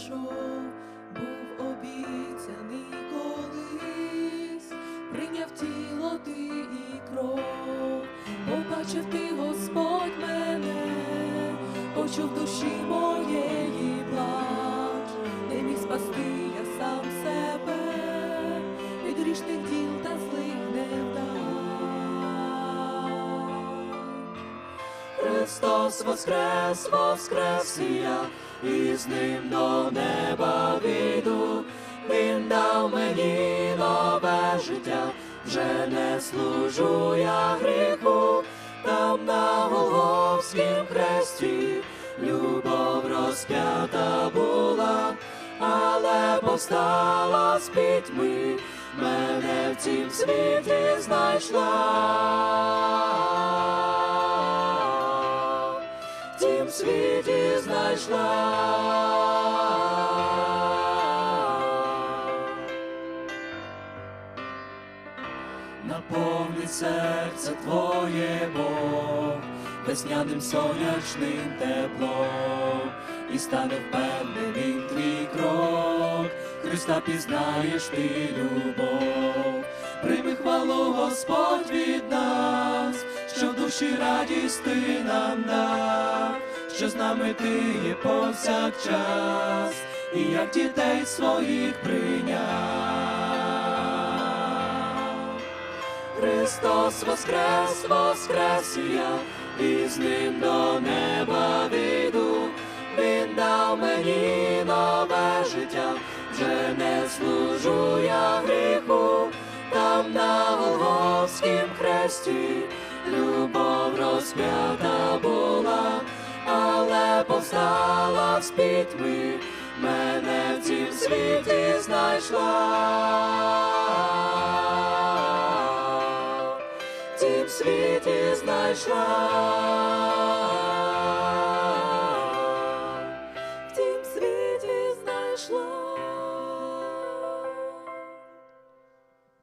прийшов, був обіцяний колись, прийняв тіло ти і кров, побачив ти Господь мене, почув душі моє. Христос воскрес, воскрес і я, і з ним до неба війду. Він дав мені нове життя, вже не служу я гріху, там на Голгофськім хресті любов розп'ята була, але повстала з пітьми, мене в цім світі знайшла. В світі знайшла. Наповнить серце твоє Бог весняним сонячним теплом, і стане впевненим твій крок, Христа пізнаєш ти любов, прийми хвалу Господь від нас, що в душі радість ти нам дав, що з нами ти є повсякчас, і як дітей своїх прийняв. Христос воскрес, воскрес я, і з ним до неба війду. Він дав мені нове життя, вже не служу я гріху, там на Голгофськім хресті любов розп'ята повстала з пітьми, мене в цім світі знайшла, в цім світі знайшла, в цім світі знайшла.